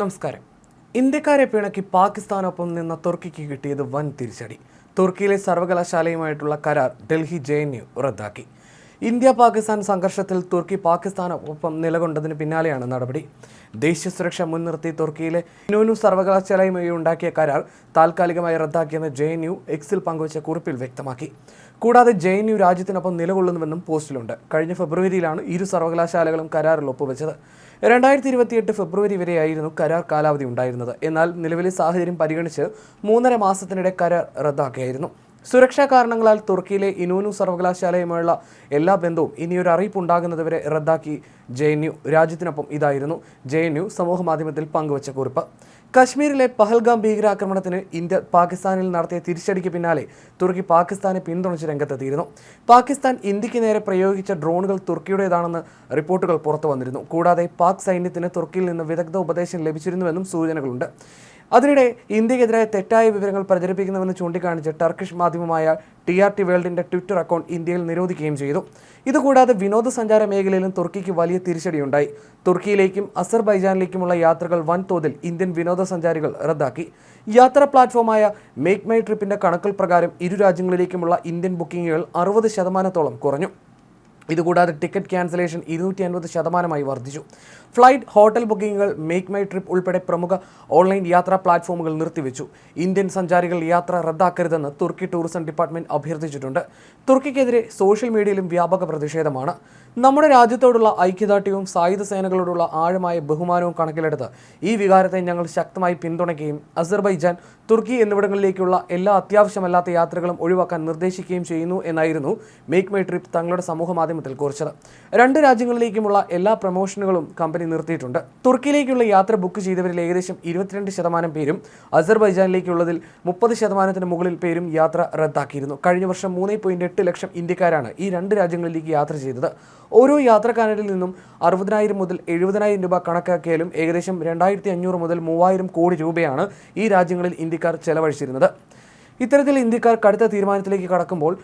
നമസ്കാരം. ഇന്ത്യക്കാരെ പിണക്കി പാകിസ്ഥാനൊപ്പം നിന്ന തുർക്കിക്ക് കിട്ടിയത് വൻ തിരിച്ചടി. തുർക്കിയിലെ സർവകലാശാലയുമായിട്ടുള്ള കരാർ ഡൽഹി ജെ റദ്ദാക്കി. ഇന്ത്യ പാകിസ്ഥാൻ സംഘർഷത്തിൽ തുർക്കി പാകിസ്ഥാനൊപ്പം നിലകൊണ്ടതിന് പിന്നാലെയാണ് നടപടി. ദേശീയ സുരക്ഷ മുൻനിർത്തി തുർക്കിയിലെ നോനു സർവകലാശാലയുമായി ഉണ്ടാക്കിയ കരാർ താൽക്കാലികമായി റദ്ദാക്കിയെന്ന് ജെ എൻ യു എക്സിൽ പങ്കുവച്ച കുറിപ്പിൽ വ്യക്തമാക്കി. കൂടാതെ ജെ എൻ യു രാജ്യത്തിനൊപ്പം നിലകൊള്ളുന്നുവെന്നും പോസ്റ്റിലുണ്ട്. കഴിഞ്ഞ ഫെബ്രുവരിയിലാണ് ഇരു സർവകലാശാലകളും കരാറിൽ ഒപ്പുവെച്ചത്. രണ്ടായിരത്തി ഇരുപത്തിയെട്ട് ഫെബ്രുവരി വരെയായിരുന്നു കരാർ കാലാവധി ഉണ്ടായിരുന്നത്. എന്നാൽ നിലവിലെ സാഹചര്യം പരിഗണിച്ച് മൂന്നര മാസത്തിനിടെ കരാർ റദ്ദാക്കിയായിരുന്നു. സുരക്ഷാ കാരണങ്ങളാൽ തുർക്കിയിലെ ഇനോനു സർവകലാശാലയുമായുള്ള എല്ലാ ബന്ധവും ഇനിയൊരു അറിയിപ്പ് ഉണ്ടാകുന്നതുവരെ റദ്ദാക്കി ജെ എൻ യു രാജ്യത്തിനൊപ്പം ഇതായിരുന്നു. ജെ എൻ യു സമൂഹമാധ്യമത്തിൽ പങ്കുവച്ച കുറിപ്പ്. കശ്മീരിലെ പഹൽഗാം ഭീകരാക്രമണത്തിന് ഇന്ത്യ പാകിസ്ഥാനിൽ നടത്തിയ തിരിച്ചടിക്ക് പിന്നാലെ തുർക്കി പാകിസ്ഥാനെ പിന്തുണച്ച് രംഗത്തെത്തിയിരുന്നു. പാകിസ്ഥാൻ ഇന്ത്യയ്ക്ക് നേരെ പ്രയോഗിച്ച ഡ്രോണുകൾ തുർക്കിയുടേതാണെന്ന് റിപ്പോർട്ടുകൾ പുറത്തു വന്നിരുന്നു കൂടാതെ പാക് സൈന്യത്തിന് തുർക്കിയിൽ നിന്ന് വിദഗ്ധ ഉപദേശം ലഭിച്ചിരുന്നുവെന്നും സൂചനകളുണ്ട്. അതിനിടെ ഇന്ത്യക്കെതിരായ തെറ്റായ വിവരങ്ങൾ പ്രചരിപ്പിക്കുന്നുവെന്ന് ചൂണ്ടിക്കാണിച്ച് ടർക്കിഷ് മാധ്യമമായ ടി ആർ ടി വേൾഡിന്റെ ട്വിറ്റർ അക്കൗണ്ട് ഇന്ത്യയിൽ നിരോധിക്കുകയും ചെയ്തു. ഇതുകൂടാതെ വിനോദസഞ്ചാര മേഖലയിലും തുർക്കിക്ക് വലിയ തിരിച്ചടിയുണ്ടായി. തുർക്കിയിലേക്കും അസർബൈജാനിലേക്കുമുള്ള യാത്രകൾ വൻതോതിൽ ഇന്ത്യൻ വിനോദസഞ്ചാരികൾ റദ്ദാക്കി. യാത്രാ പ്ലാറ്റ്ഫോമായ മേക്ക് മൈ ട്രിപ്പിന്റെ കണക്കുകൾ പ്രകാരം ഇരു രാജ്യങ്ങളിലേക്കുമുള്ള ഇന്ത്യൻ ബുക്കിംഗുകൾ അറുപത് ശതമാനത്തോളം കുറഞ്ഞു. ഇതുകൂടാതെ ടിക്കറ്റ് ക്യാൻസലേഷൻ ഇരുന്നൂറ്റി അൻപത് ശതമാനമായി വർദ്ധിച്ചു. ഫ്ലൈറ്റ് ഹോട്ടൽ ബുക്കിംഗുകൾ മേക്ക് മൈ ട്രിപ്പ് ഉൾപ്പെടെ പ്രമുഖ ഓൺലൈൻ യാത്രാ പ്ലാറ്റ്ഫോമുകൾ നിർത്തിവെച്ചു. ഇന്ത്യൻ സഞ്ചാരികൾ യാത്ര റദ്ദാക്കരുതെന്ന് തുർക്കി ടൂറിസം ഡിപ്പാർട്ട്മെന്റ് അഭ്യർത്ഥിച്ചിട്ടുണ്ട്. തുർക്കിക്കെതിരെ സോഷ്യൽ മീഡിയയിലും വ്യാപക പ്രതിഷേധമാണ്. നമ്മുടെ രാജ്യത്തോടുള്ള ഐക്യദാർഢ്യവും സായുധ സേനകളോടുള്ള ആഴമായ ബഹുമാനവും കണക്കിലെടുത്ത് ഈ വികാരത്തെ ഞങ്ങൾ ശക്തമായി പിന്തുണയ്ക്കുകയും അസർബൈജാൻ തുർക്കി എന്നിവിടങ്ങളിലേക്കുള്ള എല്ലാ അത്യാവശ്യമല്ലാത്ത യാത്രകളും ഒഴിവാക്കാൻ നിർദ്ദേശിക്കുകയും ചെയ്യുന്നു എന്നായിരുന്നു മേക്ക് മൈ ട്രിപ്പ് തങ്ങളുടെ സമൂഹ മാധ്യമത്തിൽ കുറിച്ചത്. രണ്ട് രാജ്യങ്ങളിലേക്കുമുള്ള എല്ലാ പ്രമോഷനുകളും കമ്പനി നിർത്തിയിട്ടുണ്ട്. തുർക്കിയിലേക്കുള്ള യാത്ര ബുക്ക് ചെയ്തവരിൽ ഏകദേശം ഇരുപത്തിരണ്ട് ശതമാനം പേരും അസർബൈജാനിലേക്കുള്ളതിൽ മുപ്പത് ശതമാനത്തിന് മുകളിൽ പേരും യാത്ര റദ്ദാക്കിയിരുന്നു. കഴിഞ്ഞ വർഷം മൂന്ന് പോയിന്റ് എട്ട് ലക്ഷം ഇന്ത്യക്കാരാണ് ഈ രണ്ട് രാജ്യങ്ങളിലേക്ക് യാത്ര ചെയ്തത്. ഓരോ യാത്രക്കാരനിൽ നിന്നും അറുപതിനായിരം മുതൽ എഴുപതിനായിരം രൂപ കണക്കാക്കിയാലും ഏകദേശം രണ്ടായിരത്തി അഞ്ഞൂറ് മുതൽ മൂവായിരം കോടി രൂപയാണ് ഈ രാജ്യങ്ങളിൽ ഇന്ത്യക്കാർ ചെലവഴിച്ചിരുന്നത്. ഇത്തരത്തിൽ ഇന്ത്യക്കാർ കടുത്ത തീരുമാനത്തിലേക്ക് കടക്കുമ്പോൾ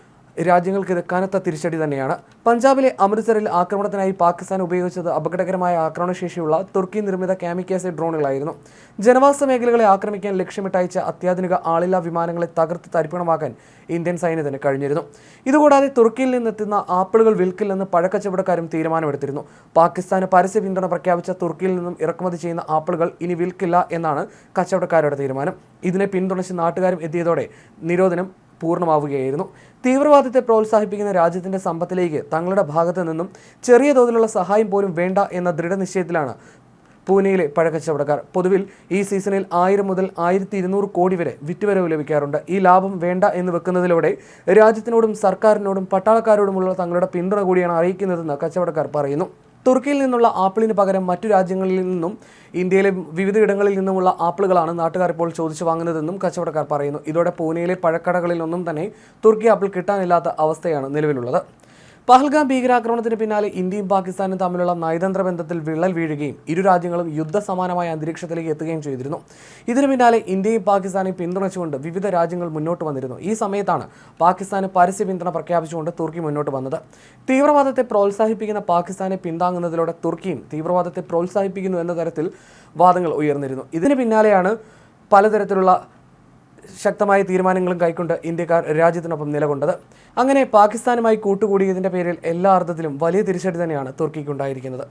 രാജ്യങ്ങൾക്ക് ഇത് കനത്ത തിരിച്ചടി തന്നെയാണ്. പഞ്ചാബിലെ അമൃത്സറിൽ ആക്രമണത്തിനായി പാകിസ്ഥാൻ ഉപയോഗിച്ചത് അപകടകരമായ ആക്രമണശേഷിയുള്ള തുർക്കി നിർമ്മിത കാമിക്കാസെ ഡ്രോണുകളായിരുന്നു. ജനവാസ മേഖലകളെ ആക്രമിക്കാൻ ലക്ഷ്യമിട്ടയച്ച അത്യാധുനിക ആളില്ലാ വിമാനങ്ങളെ തകർത്ത് തരിപ്പണമാക്കാൻ ഇന്ത്യൻ സൈന്യത്തിന് കഴിഞ്ഞിരുന്നു. ഇതുകൂടാതെ തുർക്കിയിൽ നിന്നെത്തുന്ന ആപ്പിളുകൾ വിൽക്കില്ലെന്ന് പഴക്കച്ചവടക്കാരും തീരുമാനമെടുത്തിരുന്നു. പാകിസ്ഥാന് പരസ്യ പിന്തുണ പ്രഖ്യാപിച്ച തുർക്കിയിൽ നിന്നും ഇറക്കുമതി ചെയ്യുന്ന ആപ്പിളുകൾ ഇനി വിൽക്കില്ല എന്നാണ് കച്ചവടക്കാരുടെ തീരുമാനം. ഇതിനെ പിന്തുണച്ച് നാട്ടുകാരും എത്തിയതോടെ നിരോധനം പൂർണമാവുകയായിരുന്നു. തീവ്രവാദത്തെ പ്രോത്സാഹിപ്പിക്കുന്ന രാജ്യത്തിന്റെ സമ്പത്തിലേക്ക് തങ്ങളുടെ ഭാഗത്തു നിന്നും ചെറിയ തോതിലുള്ള സഹായം പോലും വേണ്ട എന്ന ദൃഢനിശ്ചയത്തിലാണ് പൂനെയിലെ പഴക്കച്ചവടക്കാർ. പൊതുവിൽ ഈ സീസണിൽ ആയിരം മുതൽ ആയിരത്തി ഇരുന്നൂറ് കോടി വരെ വിറ്റുവരവ് ലഭിക്കാറുണ്ട്. ഈ ലാഭം വേണ്ട എന്ന് വെക്കുന്നതിലൂടെ രാജ്യത്തിനോടും സർക്കാരിനോടും പട്ടാളക്കാരോടുമുള്ള തങ്ങളുടെ പിന്തുണ കൂടിയാണ് അറിയിക്കുന്നതെന്ന് കച്ചവടക്കാർ പറയുന്നു. തുർക്കിയിൽ നിന്നുള്ള ആപ്പിളിന് പകരം മറ്റു രാജ്യങ്ങളിൽ നിന്നും ഇന്ത്യയിലെ വിവിധയിടങ്ങളിൽ നിന്നുമുള്ള ആപ്പിളുകളാണ് നാട്ടുകാർ ഇപ്പോൾ ചോദിച്ചു വാങ്ങുന്നതെന്നും കച്ചവടക്കാർ പറയുന്നു. ഇതോടെ പൂനെയിലെ പഴക്കടകളിലൊന്നും തന്നെ തുർക്കി ആപ്പിൾ കിട്ടാനില്ലാത്ത അവസ്ഥയാണ് നിലവിലുള്ളത്. പഹൽഗാം ഭീകരാക്രമണത്തിന് പിന്നാലെ ഇന്ത്യയും പാകിസ്ഥാനും തമ്മിലുള്ള നയതന്ത്ര ബന്ധത്തിൽ വിള്ളൽ വീഴുകയും ഇരു രാജ്യങ്ങളും യുദ്ധസമാനമായ അന്തരീക്ഷത്തിലേക്ക് എത്തുകയും ചെയ്തിരുന്നു. ഇതിനു പിന്നാലെ ഇന്ത്യയും പാകിസ്ഥാനെയും പിന്തുണച്ചുകൊണ്ട് വിവിധ രാജ്യങ്ങൾ മുന്നോട്ട് വന്നിരുന്നു. ഈ സമയത്താണ് പാകിസ്ഥാന് പരസ്യ പിന്തുണ പ്രഖ്യാപിച്ചുകൊണ്ട് തുർക്കി മുന്നോട്ട് വന്നത്. തീവ്രവാദത്തെ പ്രോത്സാഹിപ്പിക്കുന്ന പാകിസ്ഥാനെ പിന്താങ്ങുന്നതിലൂടെ തുർക്കിയും തീവ്രവാദത്തെ പ്രോത്സാഹിപ്പിക്കുന്നു എന്ന തരത്തിൽ വാദങ്ങൾ ഉയർന്നിരുന്നു. ഇതിന് പിന്നാലെയാണ് പലതരത്തിലുള്ള ശക്തമായ തീരുമാനങ്ങളും കൈക്കൊണ്ട് ഇന്ത്യക്കാർ രാജ്യത്തിനൊപ്പം നിലകൊണ്ടത്. അങ്ങനെ പാകിസ്ഥാനുമായി കൂട്ടുകൂടിയതിന്റെ പേരിൽ എല്ലാ അർത്ഥത്തിലും വലിയ തിരിച്ചടി തന്നെയാണ് തുർക്കിക്കുണ്ടായിരിക്കുന്നത്.